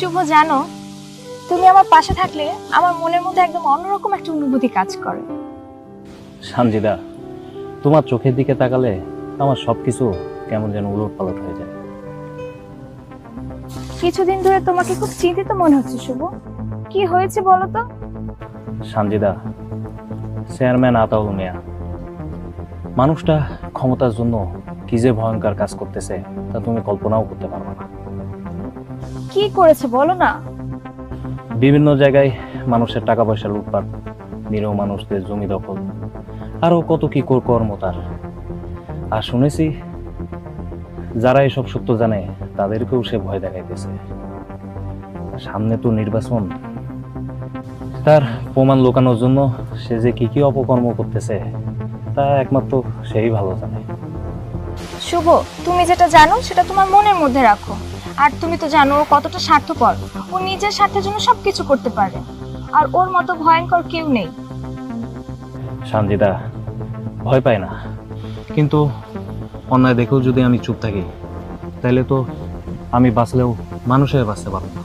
শুভ জানো তুমি আমার পাশে থাকলে আমার মনের মধ্যে একদম অন্যরকম একটা অনুভূতি কাজ করে। সানজিদা তোমার চোখের দিকে তাকালে আমার সবকিছু কেমন যেন উলট পালট হয়ে যায়। কিছুদিন ধরে তোমাকে খুব চিন্তিত মনে হচ্ছে শুভ। কি হয়েছে বলো তো? সানজিদা চেয়ারম্যান আতাউল মিয়া মানুষটা ক্ষমতার জন্য কি যে ভয়ঙ্কর কাজ করতেছে তা তুমি কল্পনাও করতে পারবে না। কি করেছে বলো না? বিভিন্ন জায়গায় মানুষের টাকা পয়সা লুটপাট নিরীহ মানুষদের জমি দখল আরও কত কি কর- কর্ম তার। আর শুনেছি যারা এসব সত্য জানে তাদেরকেও সে ভয় দেখাইতেছে। সামনে তো নির্বাচন। তার প্রমাণ লোকানোর জন্য সে যে কি কি অপকর্ম করতেছে তা একমাত্র সেই ভালো জানে। শুভ তুমি যেটা জানো সেটা তোমার মনের মধ্যে রাখো। আর তুমি তো জানো ও কতটা স্বার্থপর। ও নিজের স্বার্থের জন্য সবকিছু করতে পারে। আর ওর মতো ভয়ঙ্কর কেউ নেই। সানজিদা ভয় পায় না। কিন্তু অন্যায় দেখেও যদি আমি চুপ থাকি তাহলে তো আমি বাঁচলেও মানুষের বাঁচতে পারব না।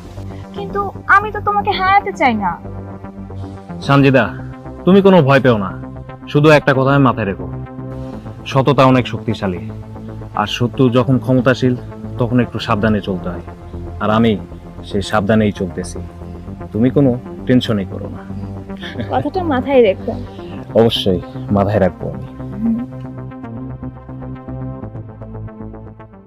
কিন্তু আমি তো তোমাকে হারাতে চাই না। সানজিদা তুমি কোনো ভয় পেও না। শুধু একটা কথা আমি মাথায় রেখো। সততা অনেক শক্তিশালী। আর সত্য যখন ক্ষমতাশীল তখন একটু সাবধানে চলতে হয়। আর আমি সেই সাবধানেই চলতেছি। তুমি কোনো টেনশনই করো না। কথাটা মাথায় রেখো। অবশ্যই মাথায় রাখব আমি।